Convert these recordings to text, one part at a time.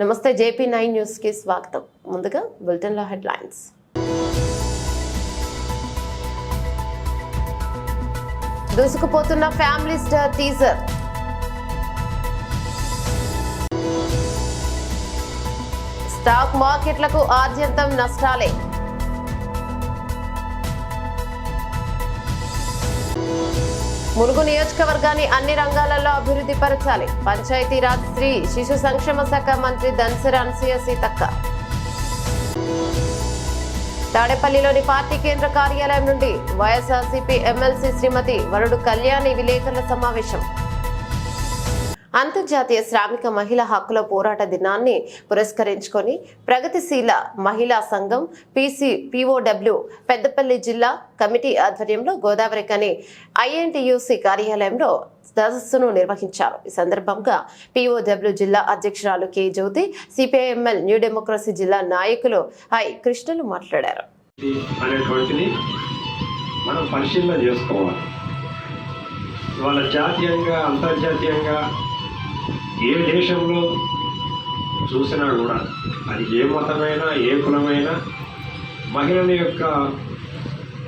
నమస్తే JP nine న్యూస్కి స్వాగతం. ముందుగా బులెటిన్లో హెడ్లైన్స్. దూసుకుపోతున్న ఫ్యామిలీ స్టార్ టీజర్. స్టాక్ మార్కెట్లకు ఆద్యంతం నష్టాలే. ములుగు నియోజకవర్గాన్ని అన్ని రంగాలలో అభివృద్ధి పరచాలి. పంచాయతీరాజ్ స్త్రీ శిశు సంక్షేమ శాఖ మంత్రి దన్సరాన్ అనసూయ సీతక్క. తాడేపల్లిలోని పార్టీ కేంద్ర కార్యాలయం నుండి వైఎస్ఆర్సీపీ ఎమ్మెల్సీ శ్రీమతి వరుడు కళ్యాణి విలేకరుల సమావేశం. అంతర్జాతీయ శ్రామిక మహిళా హక్కుల పోరాట దినాన్ని పురస్కరించుకొని ప్రగతిశీల మహిళా సంఘం పీసీ పీఓడబ్ల్యూ పెద్దపల్లి జిల్లా కమిటీ ఆధ్వర్యంలో గోదావరి కని ఐఎన్టీయూసీ కార్యాలయంలో సదస్సును నిర్వహించారు. ఈ సందర్భంగా పీఓడబ్ల్యూ జిల్లా అధ్యక్షురాలు K Jyothi CPIML new democracy జిల్లా నాయకులు హై కృష్ణలు మాట్లాడారు. అనేటువంటిది మనం పరిశీలన చేసుకోవాలి. ఇవాళ జాతీయంగా అంతర్జాతీయంగా ఏ దేశంలో చూసినా కూడా అది ఏ మతమైనా ఏ కులమైనా మహిళల యొక్క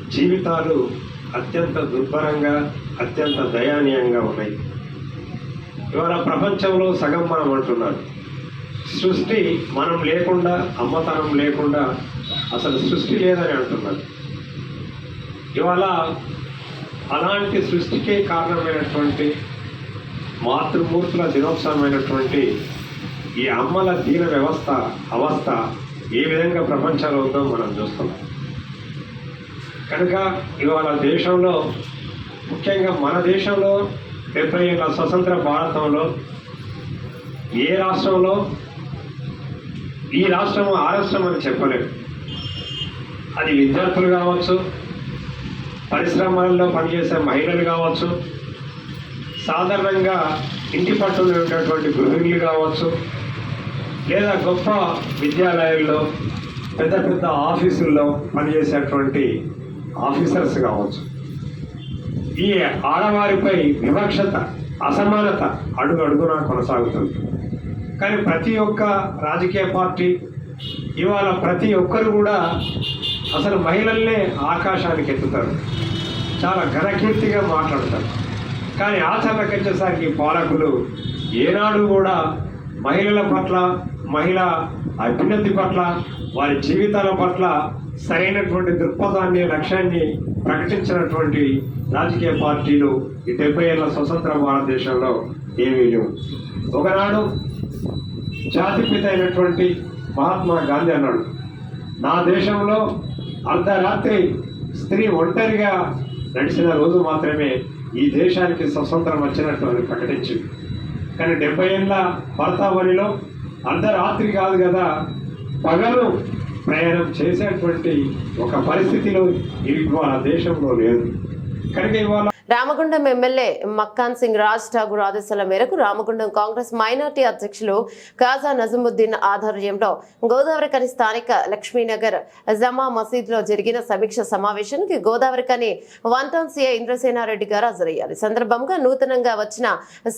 జీవితాలు అత్యంత దుర్భరంగా అత్యంత దయానీయంగా ఉన్నాయి. ఇవాళ ప్రపంచంలో సగం మనం అంటున్నారు సృష్టి మనం లేకుండా అమ్మతనం లేకుండా అసలు సృష్టి లేదని అంటున్నారు ఇవాళ అలాంటి సృష్టికే కారణమైనటువంటి మాతృమూర్తుల దినోత్సవమైనటువంటి ఈ అమ్మల దీన వ్యవస్థ అవస్థ ఏ విధంగా ప్రపంచంలో ఉందో మనం చూస్తున్నాం. కనుక ఇవాళ దేశంలో ముఖ్యంగా మన దేశంలో డెబ్బై ఏళ్ళ స్వతంత్ర భారతంలో ఏ రాష్ట్రంలో ఈ రాష్ట్రం ఆ రాష్ట్రం అని చెప్పలేము అది విద్యార్థులు కావచ్చు పరిశ్రమల్లో పనిచేసే మహిళలు కావచ్చు సాధారణంగా ఇంటి పట్టున ఉన్నటువంటి గృహిణులు కావచ్చు లేదా గొప్ప విద్యాలయాల్లో పెద్ద పెద్ద ఆఫీసుల్లో పనిచేసేటువంటి ఆఫీసర్స్ కావచ్చు. ఈ ఆడవారిపై వివక్షత అసమానత అడుగు అడుగునా కొనసాగుతుంది. కానీ ప్రతి ఒక్క రాజకీయ పార్టీ ఇవాళ ప్రతి ఒక్కరు కూడా అసలు మహిళల్నే ఆకాశానికి ఎత్తుతారు. చాలా ఘనకీర్తిగా మాట్లాడతారు. కానీ ఆచరణకు వచ్చేసరికి పాలకులు ఏనాడు కూడా మహిళల పట్ల మహిళ అభ్యున్నతి పట్ల వారి జీవితాల పట్ల సరైనటువంటి దృక్పథాన్ని లక్ష్యాన్ని ప్రకటించినటువంటి రాజకీయ పార్టీలు ఈ డెబ్బై ఏళ్ళ స్వతంత్ర భారతదేశంలో ఏమీ లేవు. ఒకనాడు జాతిపిత అయినటువంటి మహాత్మా గాంధీ అన్నాడు నా దేశంలో అర్ధరాత్రి స్త్రీ ఒంటరిగా నడిచిన రోజు మాత్రమే ఈ దేశానికి స్వతంత్రం వచ్చినట్టు అని ప్రకటించింది. కానీ డెబ్బై ఏళ్ళ భర్తావనిలో అర్ధరాత్రి కాదు కదా పగలు ప్రయాణం చేసేటువంటి ఒక పరిస్థితిలో ఇవాళ దేశంలో లేదు. కనుక ఇవాళ రామగుండం ఎమ్మెల్యే మక్కాన్ సింగ్ రాజ్ ఠాగూర్ ఆదేశాల మేరకు రామగుండం కాంగ్రెస్ మైనార్టీ అధ్యక్షులు కాజా నజముద్దీన్ ఆధ్వర్యంలో గోదావరి కని స్థానిక లక్ష్మీనగర్ జమా మసీద్లో జరిగిన సమీక్ష సమావేశానికి గోదావరి కని వన్ టౌన్ సిఐ ఇంద్రసేనారెడ్డి గారు హాజరయ్యారు. ఈ సందర్భంగా నూతనంగా వచ్చిన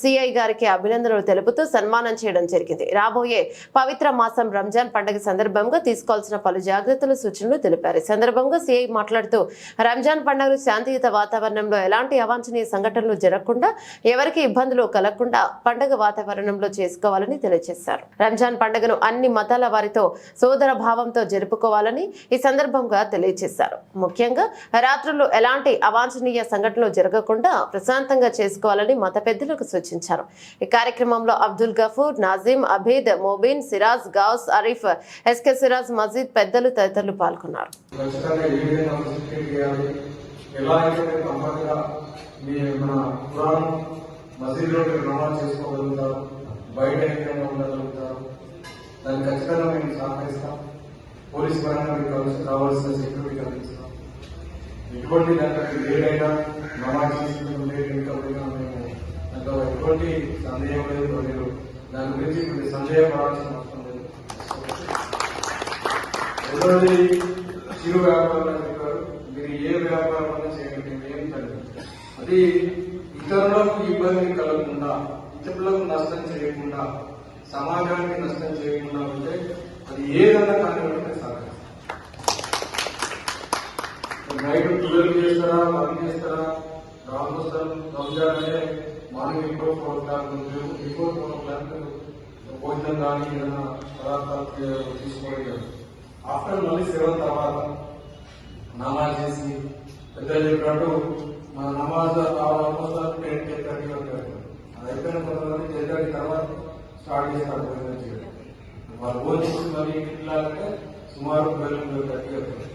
సీఐ గారికి అభినందనలు తెలుపుతూ సన్మానం చేయడం జరిగింది. రాబోయే పవిత్ర మాసం రంజాన్ పండుగ సందర్భంగా తీసుకోవాల్సిన పలు జాగ్రత్తలు సూచనలు తెలిపారు. ఈ సందర్భంగా సిఐ మాట్లాడుతూ రంజాన్ పండుగను శాంతియుత వాతావరణంలో ఎలాంటి అవాంఛనీయ సంఘటనలు జరగకుండా ఎవరికి ఇబ్బందులు కలగకుండా పండుగ వాతావరణంలో చేసుకోవాలని తెలియజేశారు. రంజాన్ పండుగను అన్ని మతాల వారితో సోదర భావంతో జరుపుకోవాలని ఈ సందర్భంగా తెలియజేశారు. ముఖ్యంగా రాత్రులు ఎలాంటి అవాంఛనీయ సంఘటనలు జరగకుండా ప్రశాంతంగా చేసుకోవాలని మత పెద్దలకు సూచించారు. ఈ కార్యక్రమంలో అబ్దుల్ గఫూర్ నాజీం అబీద్ మోబిన్ సిరాజ్ గౌస్ అరీఫ్ ఎస్కే సిరాజ్ మజీద్ పెద్దలు తదితరులు పాల్గొన్నారు. ఎలా అయితే మీరు మీ మన పురాణం మసీదులో మీరు నమాజ్ చేసుకోగలుగుతారు బయట ఏ ఉండగలుగుతారు దాన్ని ఖచ్చితంగా మేము సహకరిస్తాం. పోలీస్ పరంగా మీకు కావాల్సిన- కావాల్సిన సెక్యూరిటీ కల్పిస్తాం. ఎటువంటి దాంట్లో ఏదైనా నమాజ్ చేసుకుంటే ఇంకా మేము దాంట్లో ఎటువంటి సందేహం లేదు మీరు. దాని గురించి మీరు సందేహపడాల్సిన అవసరం లేదు. రెండవది చిరు వ్యాపారం అని చెప్పారు మీరు ఏ వ్యాపారం అయినా చేయండి ఏం పని అది ఇతరులకు ఇబ్బంది కలగకుండా ఇతరులకు నష్టం చేయకుండా సమాజానికి నష్టం చేయకుండా ఉంటే అది ఏదన్నా కానివ్వండి సాధిస్తాం నైట్ ట్వెల్వ్ చేస్తారా పని చేస్తారా? రామోత్సవం రంజాన్ అంటే మార్నింగ్ ఇంకో ఫోర్ క్లాక్ ఇంకో ఫోర్ క్లాక్ భోజనం కానీ ఏదైనా పదార్థాలు తీ- తీసుకోవడం ఆఫ్టర్ మళ్ళీ సెవెన్ తర్వాత నమాజ్ చేసి పెద్దలు చెప్పినట్టు మన నమాజ్ ఆల్మోస్ట్ టెన్ టెన్ థర్టీ వరకు అది అయిపోయిన కొంతమంది టెన్ థర్టీ తర్వాత స్టార్ట్ చేస్తారు భోజనం చేయడం. వాళ్ళు భోజనం మరి మళ్ళీ ఇంటికి సుమారు ట్వెల్వ్ థర్టీ అవుతుంది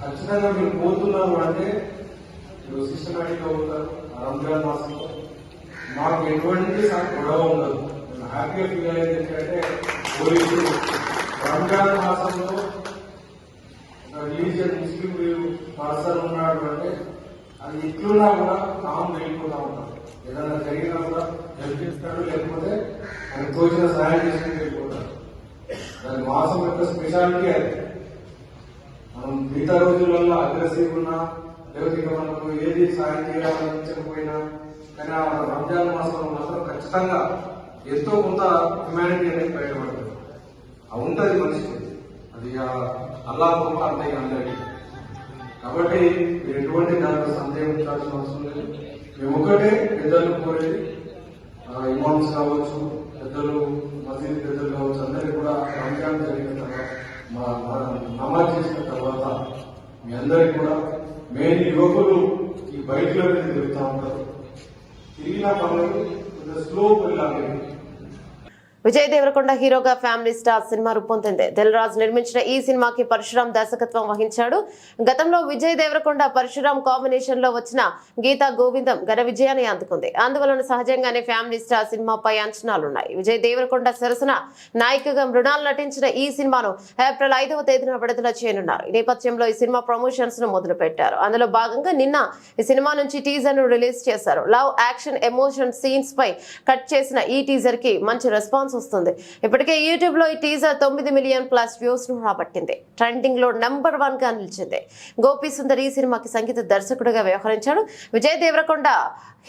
ఖచ్చితంగా మీరు పోతున్నారు అంటే మీరు సిస్టమేటిక్గా ఉంటారు రంజాన్ మాసంలో మాకు ఎటువంటి గొడవ ఉండదు. నేను హ్యాపీగా ఫీల్ అయ్యేది ఏంటంటే పోలీసులు. రంజాన్ మాసంలో రిలీజియన్ ముస్లిం పర్సన్ ఉన్నాడు అంటే అది ఎట్లున్నా కూడా తాము వెళ్ళిపోతా ఉంటారు ఏదైనా జరిగినా కూడా హెల్ప్ చేస్తాడు లేకపోతే ఆయన తోచిన సహాయం చేసుకుని వెళ్ళిపోతాడు దాని మాసం యొక్క స్పెషాలిటీ అది. మనం మిగతా రోజులలో అగ్రెసివ్ ఉన్నా లేకపోతే ఇక మనకు ఏది సాయం చేయాలనిపించకపోయినా కానీ ఆ రంజాన్ మాసంలో మాత్రం ఖచ్చితంగా ఎంతో కొంత హ్యుమానిటీ అనేది బయటపడుతుంది. ఆ ఉంటుంది మనిషికి. అది అల్లా గొప్ప అంతే అందరికీ. కాబట్టి మీరు ఎటువంటి దాంట్లో సందేహం ఉంచాల్సిన అవసరం లేదు. మేము ఒకటే పెద్దలు కోరేది ఇమామ్స్ కావచ్చు పెద్దలు మసీద్ పెద్దలు కావచ్చు అందరికీ కూడా రంజాన్ జరిగిన తర్వాత మా నమాజ్ చేసిన తర్వాత మీ అందరికీ కూడా మెయిన్ యువకులు ఈ బైక్ల తిరుగుతూ ఉంటారు. తిరిగిన పనులు కొంచెం స్లో వెళ్ళాలి. విజయ్ దేవరకొండ హీరోగా ఫ్యామిలీ స్టార్ సినిమా రూపొందింది. దిల్రాజ్ నిర్మించిన ఈ సినిమాకి పరశురాం దర్శకత్వం వహించాడు. గతంలో విజయ్ దేవరకొండ పరశురాం కాంబినేషన్లో వచ్చిన గీతా గోవిందం ఘన విజయాన్ని అందుకుంది. అందువలన సహజంగానే ఫ్యామిలీ స్టార్ సినిమాపై అంచనాలున్నాయి. విజయ్ దేవరకొండ సరసన నాయికగా మృణాల్ నటించిన ఈ సినిమాను ఏప్రిల్ ఐదవ తేదీన విడుదల చేయనున్నారు. ఈ నేపథ్యంలో ఈ సినిమా ప్రమోషన్స్ను మొదలు పెట్టారు అందులో భాగంగా నిన్న ఈ సినిమా నుంచి టీజర్ను రిలీజ్ చేశారు. లవ్ యాక్షన్ ఎమోషన్ సీన్స్ పై కట్ చేసిన ఈ టీజర్కి మంచి రెస్పాన్స్ వస్తుంది ఇప్పటికే యూట్యూబ్లో ఈ టీజర్ తొమ్మిది మిలియన్ ప్లస్ వ్యూస్ను రాబట్టింది. ట్రెండింగ్లో నెంబర్ వన్గా నిలిచింది. గోపి సుందర్ ఈ సినిమాకి సంగీత దర్శకుడిగా వ్యవహరించాడు. విజయ్ దేవరకొండ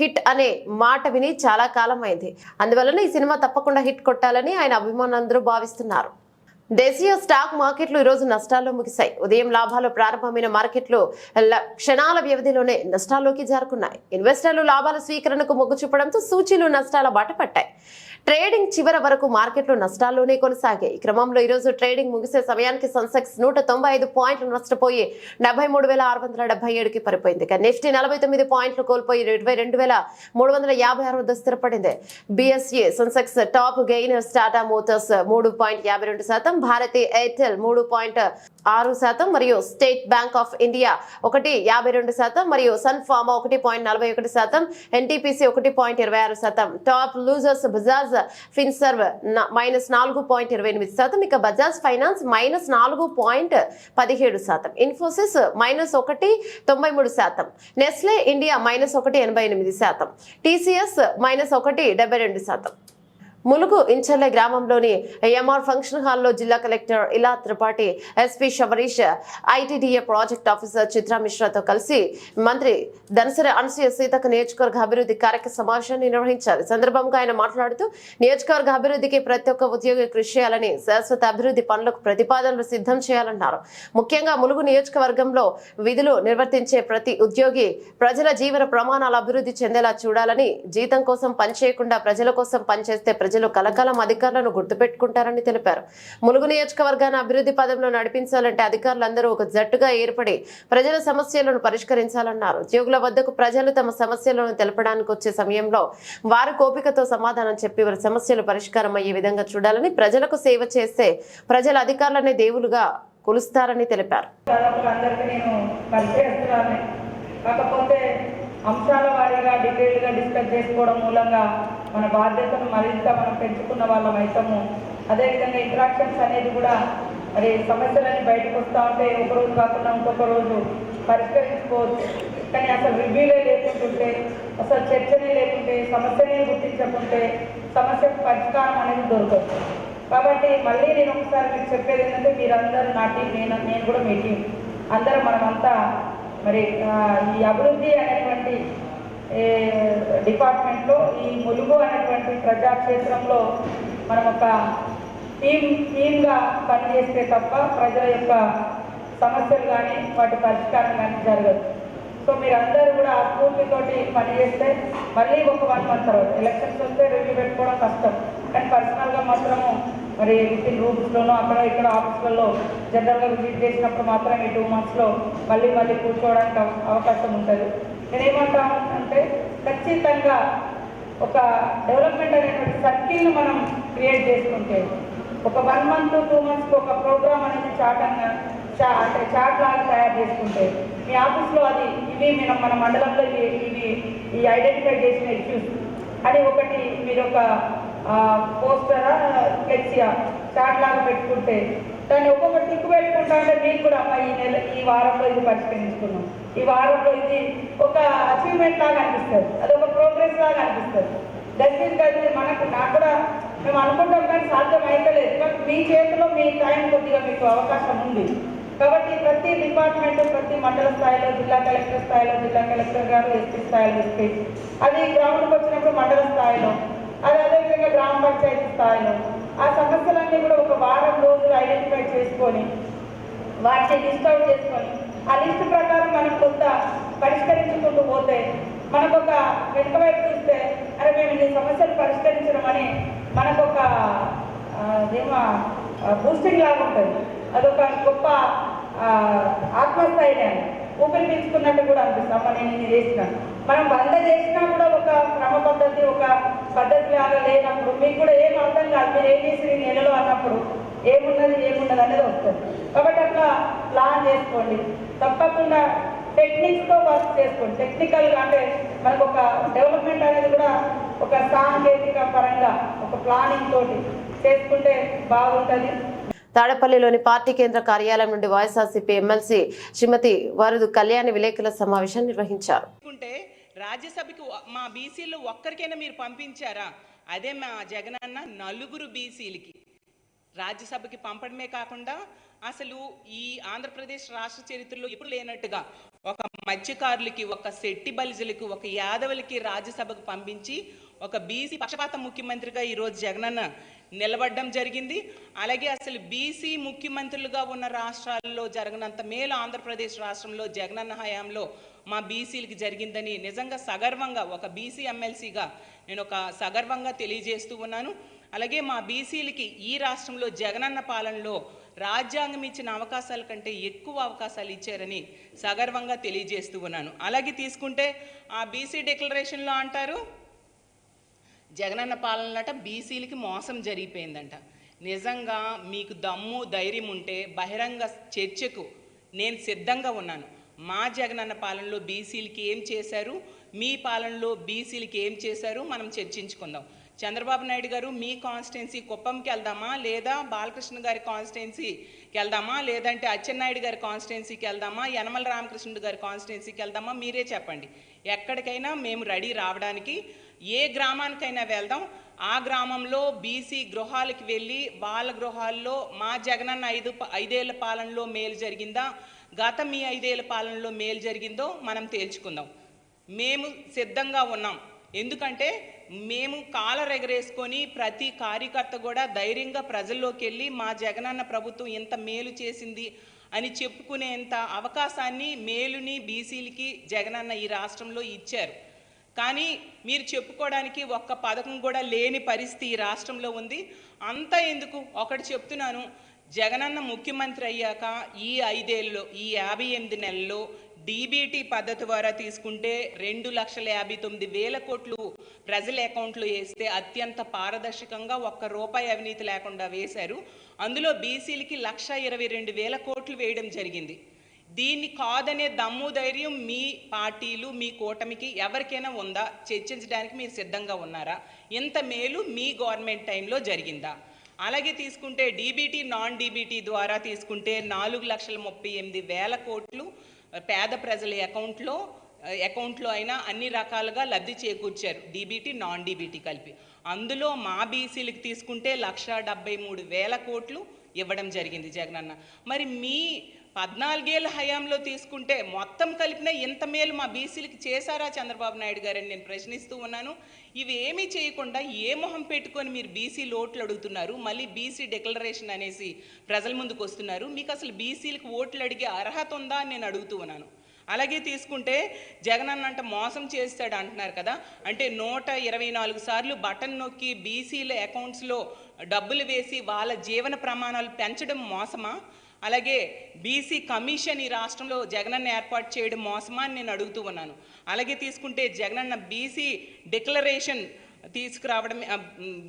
హిట్ అనే మాట విని చాలా కాలం అయింది అందువలన ఈ సినిమా తప్పకుండా హిట్ కొట్టాలని ఆయన అభిమానులందరూ భావిస్తున్నారు. దేశీయ స్టాక్ మార్కెట్లు ఈరోజు నష్టాల్లో ముగిశాయి. ఉదయం లాభాలు ప్రారంభమైన మార్కెట్లు క్షణాల వ్యవధిలోనే నష్టాల్లోకి జారుకున్నాయి. ఇన్వెస్టర్లు లాభాల స్వీకరణకు మొగ్గు చూపడంతో సూచీలు నష్టాల బాట పట్టాయి. ట్రేడింగ్ చివరి వరకు మార్కెట్లు నష్టాల్లోనే కొనసాగాయి. ఈ క్రమంలో ఈరోజు ట్రేడింగ్ ముగిసే సమయానికి సెన్సెక్స్ నూట తొంభై ఐదు పాయింట్లు నష్టపోయి డెబ్బై మూడు వేల ఆరు వందల డెబ్బై ఏడుకి పడిపోయింది. ఇక నిఫ్టీ నలభై తొమ్మిది పాయింట్లు కోల్పోయి ఇరవై రెండు వేల మూడు వందల యాభై ఆరు వద్ద స్థిరపడింది. BSE Sensex top gainers Tata motors మూడు పాయింట్ యాభై రెండు శాతం భారతీ ఎయిర్టెల్ మూడు పాయింట్ ఆరు శాతం మరియు స్టేట్ బ్యాంక్ ఆఫ్ ఇండియా ఒకటి యాభై రెండు శాతం మరియు సన్ ఫార్మా ఒకటి పాయింట్ నలభై ఒకటి శాతం ఎన్టీపీసీ ఒకటి పాయింట్ ఇరవై ఆరు శాతం. Top losers Bajaj Finserv minus నాలుగు పాయింట్ ఇరవై ఎనిమిది శాతం. ఇక బజాజ్ ఫైనాన్స్ మైనస్ నాలుగు పాయింట్ పదిహేడు శాతం. ఇన్ఫోసిస్ మైనస్ ఒకటి తొంభై మూడు శాతం. నెస్లే ఇండియా మైనస్ ఒకటి ఎనభై ఎనిమిది శాతం. టీసీఎస్ మైనస్ ఒకటి డెబ్బై రెండు శాతం. ములుగు ఇంచర్ల గ్రామంలోని ఎంఆర్ ఫంక్షన్ హాల్లో జిల్లా collector Ila Tripathi SP Shabarish ITDA project officer Chitra మిశ్రాతో కలిసి మంత్రి దనసరి అనసూయ సీతక నియోజకవర్గ అభివృద్ధి కార్యక్రమ సమావేశాన్ని నిర్వహించారు. సందర్భంగా ఆయన మాట్లాడుతూ నియోజకవర్గ అభివృద్ధికి ప్రతి ఒక్క ఉద్యోగి కృషి చేయాలని శాశ్వత అభివృద్ధి పనులకు ప్రతిపాదనలు సిద్ధం చేయాలన్నారు. ముఖ్యంగా ములుగు నియోజకవర్గంలో విధులు నిర్వర్తించే ప్రతి ఉద్యోగి ప్రజల జీవన ప్రమాణాలు అభివృద్ధి చెందేలా చూడాలని జీతం కోసం పనిచేయకుండా ప్రజల కోసం పనిచేస్తే ప్రజలు కలకాలం అధికారులను గుర్తుపెట్టుకుంటారని తెలిపారు. ములుగు నియోజకవర్గాన్ని అభివృద్ధి పదంలో నడిపించాలంటే అధికారులందరూ ఒక జట్టుగా ఏర్పడి ప్రజల సమస్యలను పరిష్కరించాలన్నారు. ఉద్యోగుల వద్దకు ప్రజలు తమ సమస్యలను తెలపడానికి వచ్చే సమయంలో వారు కోపికతో సమాధానం చెప్పి వారి సమస్యలు పరిష్కారం అయ్యే విధంగా చూడాలని ప్రజలకు సేవ చేస్తే ప్రజల అధికారులనే దేవులుగా కొలుస్తారని తెలిపారు. కాకపోతే అంశాల వారీగా డీటెయిల్గా డిస్కస్ చేసుకోవడం మూలంగా మన బాధ్యతను మరింత మనం పెంచుకున్న వాళ్ళం అవుతాము అదేవిధంగా ఇంటరాక్షన్స్ అనేది కూడా మరి సమస్యలన్నీ బయటకు వస్తూ ఉంటే ఒక రోజు కాకుండా ఇంకొక రోజు పరిష్కరించుకోవచ్చు. కానీ అసలు రివ్యూలే లేకుంటుంటే అసలు చర్చనే లేకుంటే సమస్యనే గుర్తించకుంటే సమస్యకు పరిష్కారం అనేది దొరకదు. కాబట్టి మళ్ళీ నేను ఒకసారి మీకు చెప్పేది ఏంటంటే మీరందరూ నా టీం నేను నేను కూడా మీ టీం. అందరం మనమంతా మరి ఈ అభివృద్ధి అనేటువంటి డిపార్ట్మెంట్లో ఈ ములుగు అనేటువంటి ప్రజాక్షేత్రంలో మనం ఒక టీమ్ టీమ్గా పనిచేస్తే తప్ప ప్రజల యొక్క సమస్యలు కానీ వాటి పరిష్కారం కానీ జరగదు. సో మీరందరూ కూడా ఆ స్ఫూర్తితోటి పనిచేస్తే మళ్ళీ ఒక వన్ మంత్ తర్వాత. ఎలక్షన్స్ వస్తే రివ్యూ పెట్టుకోవడం కష్టం. కానీ పర్సనల్గా మాత్రము మరి విత్ ఇన్ రూమ్స్లోనూ అక్కడ ఇక్కడ ఆఫీసులలో జనరల్గా విజిట్ చేసినప్పుడు మాత్రం ఈ టూ మంత్స్లో మళ్ళీ మళ్ళీ కూర్చోవడానికి అవకాశం ఉంటుంది. నేనేమంటాను అంటే ఖచ్చితంగా ఒక డెవలప్మెంట్ అనేటువంటి సర్కిల్ని మనం క్రియేట్ చేసుకుంటే ఒక వన్ మంత్ టూ మంత్స్కి ఒక ప్రోగ్రామ్ అనేది చాటంగా చా అంటే చాట్ లాగా తయారు చేసుకుంటే మీ ఆఫీస్లో అది ఇవి మనం మన మండలంలో ఇవి ఇవి ఈ ఐడెంటిఫై చేసిన ఇష్యూస్. అని ఒకటి మీరు ఒక పోస్టరా ఫ్లెక్సియా చాట్ లాగా పెట్టుకుంటే. దాన్ని ఒక్కొక్కటి తిక్కు పెట్టుకుంటా అంటే మీకు కూడా అమ్మ ఈ నెల ఈ వారంలో ఇది పరిష్కరించుకున్నాం ఈ వారంలో ఇది ఒక అచీవ్మెంట్ లాగా అనిపిస్తుంది. అది ఒక ప్రోగ్రెస్ లాగా అనిపిస్తుంది. దట్ కలిసి మనకు నాకు కూడా మేము అనుకుంటాం కానీ సాధ్యం అయితలేదు బట్ మీ చేతిలో మీ టైం కొద్దిగా మీకు అవకాశం ఉంది. కాబట్టి ప్రతి డిపార్ట్మెంట్ ప్రతి మండల స్థాయిలో జిల్లా కలెక్టర్ స్థాయిలో జిల్లా కలెక్టర్ గారు ఎస్పీ స్థాయిలో ఎస్పీ. అది గ్రౌండ్కి వచ్చినప్పుడు మండల స్థాయిలో. అది అదేవిధంగా గ్రామ పంచాయతీ స్థాయిలో. ఆ సమస్యలన్నీ కూడా ఒక వారం రోజులు ఐడెంటిఫై చేసుకొని వాటిని లిస్ట్ అవుట్ చేసుకొని ఆ లిస్ట్ ప్రకారం మనం కొంత పరిష్కరించుకుంటూ పోతే మనకు ఒక వెనుక వైపు చూస్తే అరే మేము ఇన్ని సమస్యలు పరిష్కరించడం అని మనకు ఒక ఏమో బూస్టింగ్ లాగా ఉంటుంది. అదొక గొప్ప ఆ, ఊపిరి పీల్చుకున్నట్టు కూడా అనిపిస్తాం నేను ఇది చేసినాను మనం వంద చేసినా కూడా ఒక క్రమ పద్ధతి ఒక పద్ధతి లాగా లేనప్పుడు మీకు కూడా ఏం అర్థం కాదు. మీరు ఏం చేసి నెలలో అన్నప్పుడు? ఏమున్నది ఏమున్నది అనేది వస్తుంది. కాబట్టి అట్లా ప్లాన్ చేసుకోండి. తప్పకుండా టెక్నిక్స్తో వర్క్ చేసుకోండి. టెక్నికల్గా అంటే మనకు ఒక డెవలప్మెంట్ అనేది కూడా ఒక సాంకేతిక పరంగా ఒక ప్లానింగ్ తోటి చేసుకుంటే బాగుంటుంది. తాడేపల్లిలోని పార్టీ కేంద్ర కార్యాలయం నుండి వైఎస్ఆర్సీపీ ఎమ్మెల్సీ శ్రీమతి వరదు కళ్యాణి విలేకరుల సమావేశం నిర్వహించారు. రాజ్యసభకి మా బీసీలు ఒక్కరికైనా మీరు పంపించారా? అదే మా జగనన్న నలుగురు బీసీలకి. రాజ్యసభకి పంపడమే కాకుండా అసలు ఈ ఆంధ్రప్రదేశ్ రాష్ట్ర చరిత్రలో ఇప్పుడు లేనట్టుగా ఒక మత్స్యకారులకి ఒక శెట్టి బలిజలకి ఒక యాదవులకి రాజ్యసభకు పంపించి ఒక బీసీ పక్షపాత ముఖ్యమంత్రిగా ఈరోజు జగనన్న నిలబడడం జరిగింది. అలాగే అసలు బీసీ ముఖ్యమంత్రులుగా ఉన్న రాష్ట్రాల్లో జరగనంత మేలు ఆంధ్రప్రదేశ్ రాష్ట్రంలో జగనన్న హయాంలో మా బీసీలకి జరిగిందని నిజంగా సగర్వంగా ఒక బీసీ ఎమ్మెల్సీగా నేను ఒక సగర్వంగా తెలియజేస్తూ ఉన్నాను. అలాగే మా బీసీలకి ఈ రాష్ట్రంలో జగనన్న పాలనలో రాజ్యాంగం ఇచ్చిన అవకాశాల కంటే ఎక్కువ అవకాశాలు ఇచ్చారని సగర్వంగా తెలియజేస్తూ ఉన్నాను. అలాగే తీసుకుంటే ఆ బీసీ డిక్లరేషన్లో అంటారు జగనన్న పాలనలట బీసీలకి మోసం జరిగిపోయిందంట. నిజంగా మీకు దమ్ము ధైర్యం ఉంటే బహిరంగ చర్చకు నేను సిద్ధంగా ఉన్నాను. మా జగనన్న పాలనలో బీసీలకి ఏం చేశారు? మీ పాలనలో బీసీలకి ఏం చేశారు? మనం చర్చించుకుందాం. చంద్రబాబు నాయుడు గారు మీ కాన్స్టిట్యున్సీ కుప్పంకి వెళ్దామా? లేదా బాలకృష్ణ గారి కాన్స్టిట్యున్సీకి వెళ్దామా? లేదంటే అచ్చెన్నాయుడు గారి కాన్స్టిట్యున్సీకి వెళ్దామా? యనమల రామకృష్ణుడు గారి కాన్స్టిట్యున్సీకి వెళ్దామా? మీరే చెప్పండి. ఎక్కడికైనా మేము రెడీ రావడానికి ఏ గ్రామానికైనా వెళ్దాం. ఆ గ్రామంలో బీసీ గృహాలకు వెళ్ళి వాళ్ళ గృహాల్లో మా జగనన్న ఐదు ఐదేళ్ళ పాలనలో మేలు జరిగిందా? గత మీ ఐదేళ్ళ పాలనలో మేలు జరిగిందో మనం తేల్చుకుందాం. మేము సిద్ధంగా ఉన్నాం. ఎందుకంటే మేము కాలర్ ఎగరేసుకొని ప్రతి కార్యకర్త కూడా ధైర్యంగా ప్రజల్లోకి వెళ్ళి మా జగనన్న ప్రభుత్వం ఎంత మేలు చేసింది అని చెప్పుకునేంత అవకాశాన్ని మేలుని బీసీలకి జగనన్న ఈ రాష్ట్రంలో ఇచ్చారు. కానీ మీరు చెప్పుకోవడానికి ఒక్క పథకం కూడా లేని పరిస్థితి ఈ రాష్ట్రంలో ఉంది. అంతా ఎందుకు? ఒకటి చెప్తున్నాను. జగనన్న ముఖ్యమంత్రి అయ్యాక ఈ ఐదేళ్ళలో ఈ యాభై ఎనిమిది నెలల్లో డీబీటీ పద్ధతి ద్వారా తీసుకుంటే రెండు లక్షల యాభై తొమ్మిది వేల కోట్లు ప్రజల అకౌంట్లో వేస్తే అత్యంత పారదర్శకంగా ఒక్క రూపాయి అవినీతి లేకుండా వేశారు. అందులో బీసీలకి లక్ష ఇరవై రెండు వేల కోట్లు వేయడం జరిగింది. దీన్ని కాదనే దమ్ము ధైర్యం మీ పార్టీలు మీ కూటమికి ఎవరికైనా ఉందా? చర్చించడానికి మీరు సిద్ధంగా ఉన్నారా? ఇంత మేలు మీ గవర్నమెంట్ టైంలో జరిగిందా? అలాగే తీసుకుంటే డీబీటీ నాన్ డీబీటీ ద్వారా తీసుకుంటే నాలుగు లక్షల ముప్పై ఎనిమిది వేల కోట్లు పేద ప్రజల అకౌంట్లో అకౌంట్లో అయినా అన్ని రకాలుగా లబ్ధి చేకూర్చారు డీబీటీ నాన్ డీబీటీ కలిపి. అందులో మా బీసీలకు తీసుకుంటే లక్ష డెబ్బై మూడు వేల కోట్లు ఇవ్వడం జరిగింది జగనన్న. మరి మీ పద్నాలుగేళ్ళ హయాంలో తీసుకుంటే మొత్తం కలిపిన ఇంత మేలు మా బీసీలకి చేశారా చంద్రబాబు నాయుడు గారని నేను ప్రశ్నిస్తూ ఉన్నాను. ఇవి ఏమీ చేయకుండా ఏ మొహం పెట్టుకొని మీరు బీసీ లోట్లు అడుగుతున్నారు మళ్ళీ బీసీ డిక్లరేషన్ అనేసి ప్రజల ముందుకు వస్తున్నారు. మీకు అసలు బీసీలకు ఓట్లు అడిగే అర్హత ఉందా అని నేను అడుగుతూ ఉన్నాను. అలాగే తీసుకుంటే జగన్ అన్న అంటే మోసం చేస్తాడు అంటున్నారు కదా. అంటే నూట ఇరవై నాలుగు సార్లు బటన్ నొక్కి బీసీల అకౌంట్స్లో డబ్బులు వేసి వాళ్ళ జీవన ప్రమాణాలు పెంచడం మోసమా? అలాగే బీసీ కమిషన్ ఈ రాష్ట్రంలో జగనన్న ఏర్పాటు చేయడం మోసమా అని నేను అడుగుతూ ఉన్నాను. అలాగే తీసుకుంటే జగనన్న బీసీ డిక్లరేషన్ తీసుకురావడం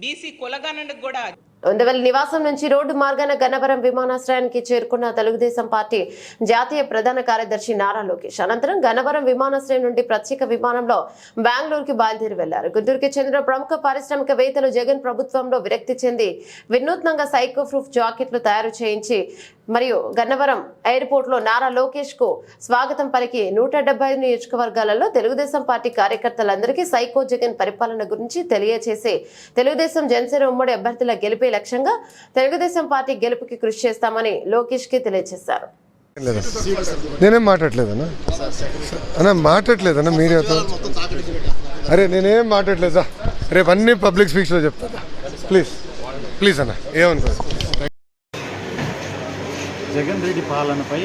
బీసీ కులగణనకు కూడా ఉండవల్లి నివాసం నుంచి రోడ్డు మార్గాన గన్నవరం విమానాశ్రయానికి చేరుకున్న తెలుగుదేశం పార్టీ జాతీయ ప్రధాన కార్యదర్శి నారా లోకేష్. అనంతరం గన్నవరం విమానాశ్రయం నుండి ప్రత్యేక విమానంలో బెంగళూరుకి బయలుదేరి వెళ్ళారు. గుంటూరుకి చెందిన ప్రముఖ పారిశ్రామికవేత్తలు జగన్ ప్రభుత్వంలో విరక్తి చెంది వినూత్నంగా సైకో ప్రూఫ్ జాకెట్లు తయారు చేయించి మరియు గన్నవరం ఎయిర్పోర్ట్లో నారా లోకేష్కు స్వాగతం పలికి నూట డెబ్బై ఐదు నియోజకవర్గాలలో తెలుగుదేశం పార్టీ కార్యకర్తలందరికీ సైకో జగన్ పరిపాలన గురించి తెలియజేసి తెలుగుదేశం జనసేన ఉమ్మడి అభ్యర్థుల గెలిపే లక్ష్యంగా తెలుగుదేశం పార్టీ గెలుపుకి కృషి చేస్తామని లోకేష్కి తెలియజేశారు నేనేం మాట్లాడలేదన్నా? అన్న మాట్లాడలేదన్నా మీడియాతో? అరే నేనేం మాట్లాడలేదా. రేపు అన్ని పబ్లిక్ స్పీచ్లో చెప్తాను ప్లీజ్ ప్లీజ్ అన్న ఏమనుకో. జగన్ రెడ్డి పాలనపై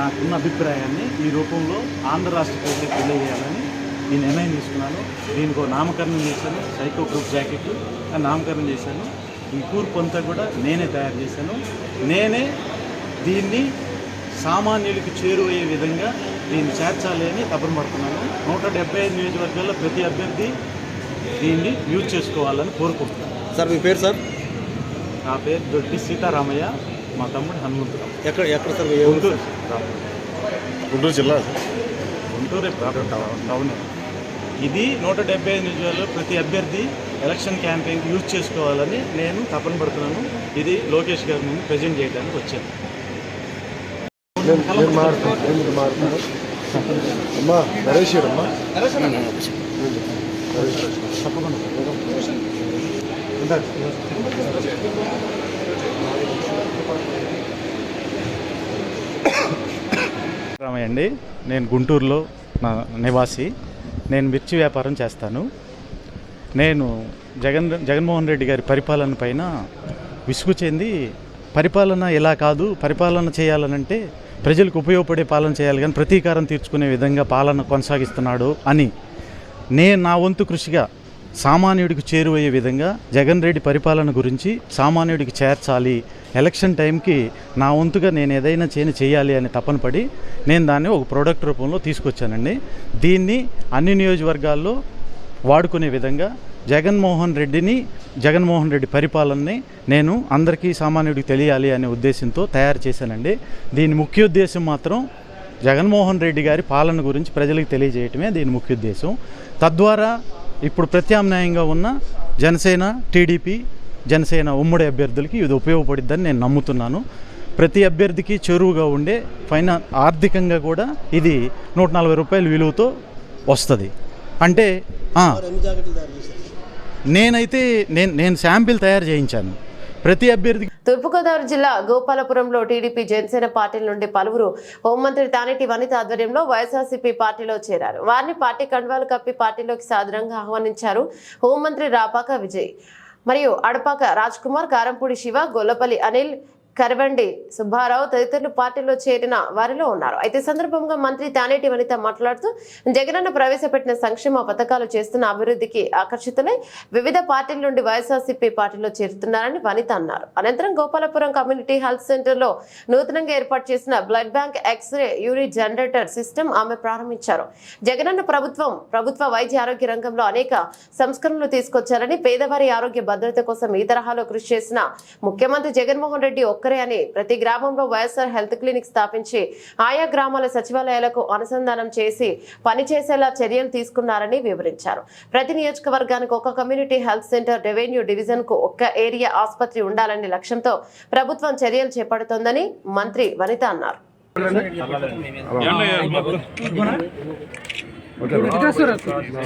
నాకున్న అభిప్రాయాన్ని ఈ రూపంలో ఆంధ్ర రాష్ట్ర ప్రజలకు తెలియజేయాలని నేను నిర్ణయం తీసుకున్నాను. దీనికి ఒక నామకరణం చేశాను. సైకో ప్రూఫ్ జాకెట్ అని నామకరణం చేశాను. ఈ కూర్పు అంతా కూడా నేనే తయారు చేశాను. నేనే దీన్ని సామాన్యులకి చేరువయ్యే విధంగా దీన్ని చేర్చాలి అని తపన పడుతున్నాను. నూట డెబ్బై ఐదు నియోజకవర్గాల్లో ప్రతి అభ్యర్థి దీన్ని యూజ్ చేసుకోవాలని కోరుకుంటున్నాను. సార్ మీ పేరు సార్? నా పేరు దొడ్డి సీతారామయ్య. మా తమ్ముడు హనుమంతురావు. ఎక్కడ ఎక్కడ సార్? గుంటూరు. గుంటూరు. జిల్లా గుంటూరే టౌన్. ఇది నూట డెబ్బై ఐదు నియోజకవర్గాల్లో ప్రతి అభ్యర్థి ఎలక్షన్ క్యాంపెయిన్ యూజ్ చేసుకోవాలని నేను తపన పడుతున్నాను. ఇది లోకేష్ గారి ముందు ప్రజెంట్ చేయడానికి వచ్చాను. అమ్మా నరేష్ గారు అమ్మా. తప్పకుండా రామయ్య అండి. నేను గుంటూరులో నా నివాసి. నేను మిర్చి వ్యాపారం చేస్తాను. నేను జగన్ జగన్మోహన్ రెడ్డి గారి పరిపాలన పైన విసుగు చెంది పరిపాలన ఇలా కాదు పరిపాలన చేయాలనంటే ప్రజలకు ఉపయోగపడే పాలన చేయాలి కానీ ప్రతీకారం తీర్చుకునే విధంగా పాలన కొనసాగిస్తున్నాడు అని. నేను నా వంతు కృషిగా సామాన్యుడికి చేరువయ్యే విధంగా జగన్ రెడ్డి పరిపాలన గురించి సామాన్యుడికి చేర్చాలి. ఎలక్షన్ టైంకి నా వంతుగా నేను ఏదైనా చేయని చేయాలి అని తపన పడి నేను దాన్ని ఒక ప్రోడక్ట్ రూపంలో తీసుకొచ్చానండి. దీన్ని అన్ని నియోజకవర్గాల్లో వాడుకునే విధంగా జగన్మోహన్ రెడ్డిని జగన్మోహన్ రెడ్డి పరిపాలనని నేను అందరికీ సామాన్యుడికి తెలియాలి అనే ఉద్దేశంతో తయారు చేశానండి. దీని ముఖ్య ఉద్దేశం మాత్రం జగన్మోహన్ రెడ్డి గారి పాలన గురించి ప్రజలకు తెలియజేయటమే దీని ముఖ్య ఉద్దేశం. తద్వారా ఇప్పుడు ప్రత్యామ్నాయంగా ఉన్న జనసేన టీడీపీ జనసేన ఉమ్మడి అభ్యర్థులకి ఇది ఉపయోగపడిద్దని నేను నమ్ముతున్నాను. ప్రతి అభ్యర్థికి చెరువుగా ఉండే ఫైన ఆర్థికంగా కూడా ఇది నూట నలభై రూపాయల విలువతో వస్తుంది. అంటే నేనైతే నేను నేను శాంపిల్ తయారు చేయించాను. ప్రతి అభ్యర్థి తూర్పుగోదావరి జిల్లా గోపాలపురంలో టీడీపీ జనసేన పార్టీల నుండి పలువురు హోంమంత్రి తానేటి వనిత ఆధ్వర్యంలో వైఎస్ఆర్సీపీ పార్టీలో చేరారు. వారిని పార్టీ కండువాలు కప్పి పార్టీలోకి సాధారణంగా ఆహ్వానించారు హోంమంత్రి రాపాక విజయ్. మరియు అడపాక రాజ్ కుమార్ కారంపూడి శివ గొల్లపల్లి అనిల్ కరవండి. సుబ్బారావు తదితరులు పార్టీలో చేరిన వారిలో ఉన్నారు. అయితే సందర్భంగా మంత్రి తానేటి వనిత మాట్లాడుతూ జగనన్న ప్రవేశపెట్టిన సంక్షేమ పథకాలు చేస్తున్న అభివృద్ధికి ఆకర్షితులై వివిధ పార్టీల నుండి వైఎస్ఆర్సీపీ పార్టీలో చేరుతున్నారని వనిత అన్నారు. అనంతరం గోపాలపురం కమ్యూనిటీ హెల్త్ సెంటర్లో నూతనంగా ఏర్పాటు చేసిన బ్లడ్ బ్యాంక్ ఎక్స్రే యూరి జనరేటర్ సిస్టమ్ ఆమె ప్రారంభించారు. జగనన్న ప్రభుత్వం ప్రభుత్వ వైద్య ఆరోగ్య రంగంలో అనేక సంస్కరణలు తీసుకొచ్చారని పేదవారి ఆరోగ్య భద్రత కోసం ఈ తరహాలో కృషి చేసిన ముఖ్యమంత్రి జగన్మోహన్ రెడ్డి ఒక్కరే అని ప్రతి గ్రామంలో వైఎస్ఆర్ హెల్త్ క్లినిక్ స్థాపించి ఆయా గ్రామాల సచివాలయాలకు అనుసంధానం చేసి పనిచేసేలా చర్యలు తీసుకున్నారని వివరించారు. ప్రతి నియోజకవర్గానికి ఒక కమ్యూనిటీ హెల్త్ సెంటర్ రెవెన్యూ డివిజన్కు ఒక్క ఏరియా ఆసుపత్రి ఉండాలనే లక్ష్యంతో ప్రభుత్వం చర్యలు చేపడుతోందని మంత్రి వనిత అన్నారు.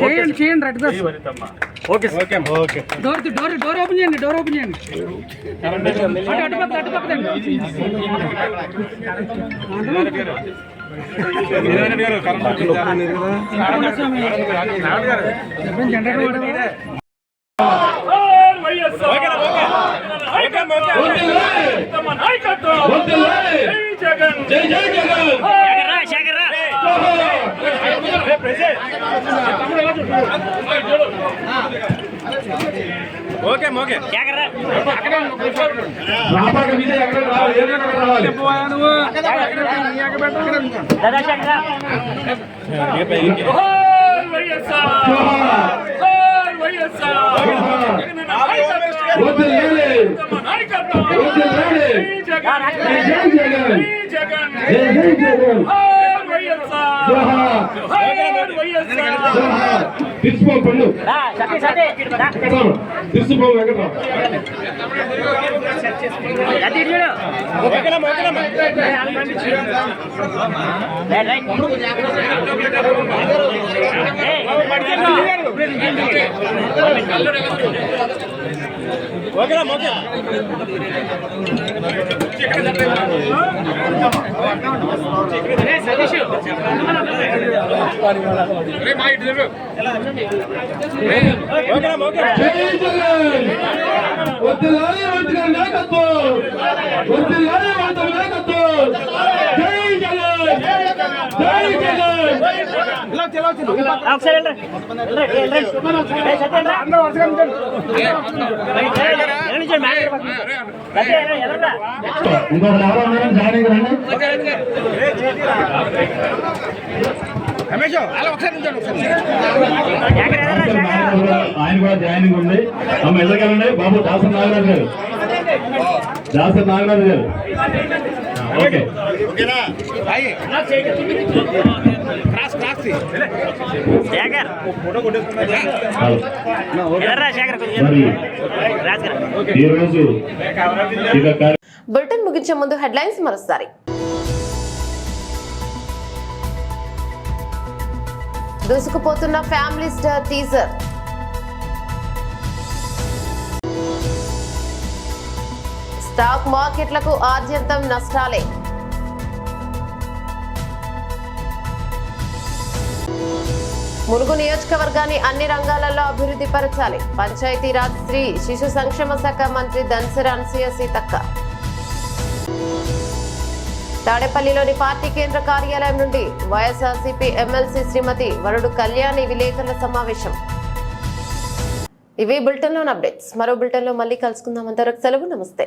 చేయండి చేయండి red bus okay okay door door door open చేయండి డోర్ ఓపెన్ చేయండి. అటు అటు పక్క అటు పక్కదండి జనరేటర్ తీసుకో పళ్ళు. తీసుకో వెంకట్రావు. ఓకేనా ఓకే సతీష్ ఓకేనా ఓకే వద్దులాలి మంత్రి నాయకత్వం వద్దులాలి మంత్రి నాయకత్వం జై జగన్ జై జగన్ ఇంకొక ఎవరో ఉన్నారని జాయినింగ్ రండి ఆయన కూడా జాయినింగ్ ఉంది. అమ్మ ఎదగలండి బాబు దాసరి నాగరాజు గారు. దాసరి నాగరాజు గారు. ఓకే. ఈరోజు బులెటిన్ ముగించే ముందు హెడ్లైన్స్ మరోసారి. దూసుకుపోతున్న ఫ్యామిలీ స్టార్ టీజర్. స్టాక్ మార్కెట్లకు ఆద్యంతం నష్టాలే. ములుగు నియోజకవర్గాన్ని అన్ని రంగాలలో అభివృద్ధి పరచాలి. పంచాయతీరాజ్ శ్రీ శిశు సంక్షేమ శాఖ మంత్రి ధన్సర్ అనసూయ సీతక్క. తాడేపల్లిలోని పార్టీ కేంద్ర కార్యాలయం నుండి వైఎస్ఆర్సీపీ ఎమ్మెల్సీ శ్రీమతి వరుడు కళ్యాణి విలేకరుల సమావేశం. ఇవి బులెటిన్లోని అప్డేట్స్. మరో బులెటిన్లో మళ్ళీ కలుసుకుందాం. అంతవరకు సెలవు. నమస్తే.